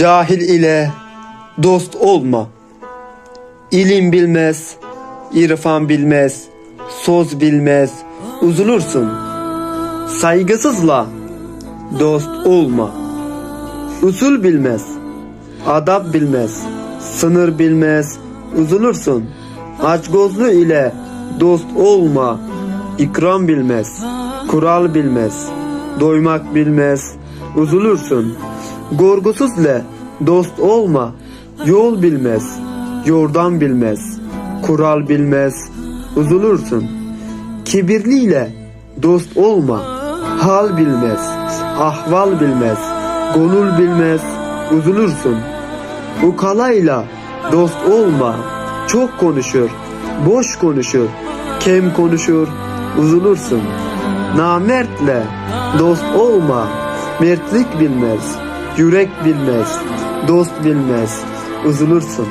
Cahil ile dost olma. İlim bilmez, irfan bilmez, söz bilmez, üzülürsün. Saygısızla dost olma. Usul bilmez, adab bilmez, sınır bilmez, üzülürsün. Açgözlü ile dost olma. İkram bilmez, kural bilmez, doymak bilmez, üzülürsün. Gorgusuzla dost olma. Yol bilmez, yordan bilmez, kural bilmez, üzülürsün. Kibirliyle dost olma. Hal bilmez, ahval bilmez, gönül bilmez, üzülürsün. Ukalayla dost olma. Çok konuşur, boş konuşur, kem konuşur, üzülürsün. Namertle dost olma. Mertlik bilmez, yürek bilmez, dost bilmez, üzülürsün.